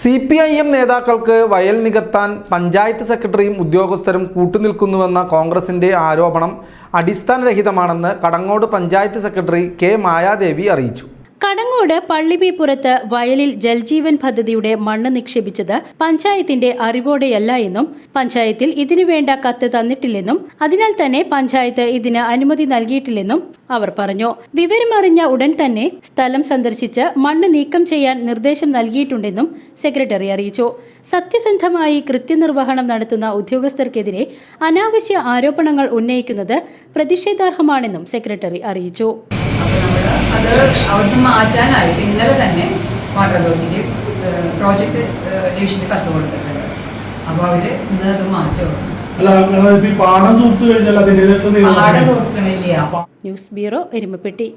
C P I M നേതാക്കൾക്ക് വയൽ നികത്താൻ പഞ്ചായത്ത് സെക്രട്ടറിയും ഉദ്യോഗസ്ഥരും കൂട്ടുനിൽക്കുന്നുവെന്ന കോൺഗ്രസിന്റെ ആരോപണം അടിസ്ഥാനരഹിതമാണെന്ന് കടങ്ങോട് പഞ്ചായത്ത് സെക്രട്ടറി കെ മായാദേവി അറിയിച്ചു. കടങ്ങോട് പള്ളിമീപ്പുറത്ത് വയലിൽ ജൽജീവൻ പദ്ധതിയുടെ മണ്ണ് നിക്ഷേപിച്ചത് പഞ്ചായത്തിന്റെ അറിവോടെയല്ല എന്നും പഞ്ചായത്തിൽ ഇതിനു വേണ്ട കത്ത് തന്നിട്ടില്ലെന്നും അതിനാൽ തന്നെ പഞ്ചായത്ത് ഇതിന് അനുമതി നൽകിയിട്ടില്ലെന്നും അവർ പറഞ്ഞു. വിവരമറിഞ്ഞ ഉടൻ തന്നെ സ്ഥലം സന്ദർശിച്ച് മണ്ണ് നീക്കം ചെയ്യാൻ നിർദ്ദേശം നൽകിയിട്ടുണ്ടെന്നും സെക്രട്ടറി അറിയിച്ചു. സത്യസന്ധമായി കൃത്യനിർവഹണം നടത്തുന്ന ഉദ്യോഗസ്ഥർക്കെതിരെ അനാവശ്യ ആരോപണങ്ങൾ ഉന്നയിക്കുന്നത് പ്രതിഷേധാർഹമാണെന്നും സെക്രട്ടറി അറിയിച്ചു. അപ്പോൾ നമ്മൾ അത് അവിടുന്ന് മാറ്റാനായിട്ട് ഇന്നലെ തന്നെ വാട്ടർ അതോറിറ്റിക്ക് പ്രോജക്റ്റ് ഡിവിഷന് കത്ത് കൊടുത്തിട്ടുണ്ട്. അപ്പോൾ അവർ ഇന്ന് അത് മാറ്റും. അല്ല നിങ്ങളിപ്പോ ഈ പാടം തൂർത്ത് കഴിഞ്ഞാൽ പാടം തൂർക്കണില്ല. നോക്കണില്ല ന്യൂസ് ബ്യൂറോ എരുമപ്പെട്ടി.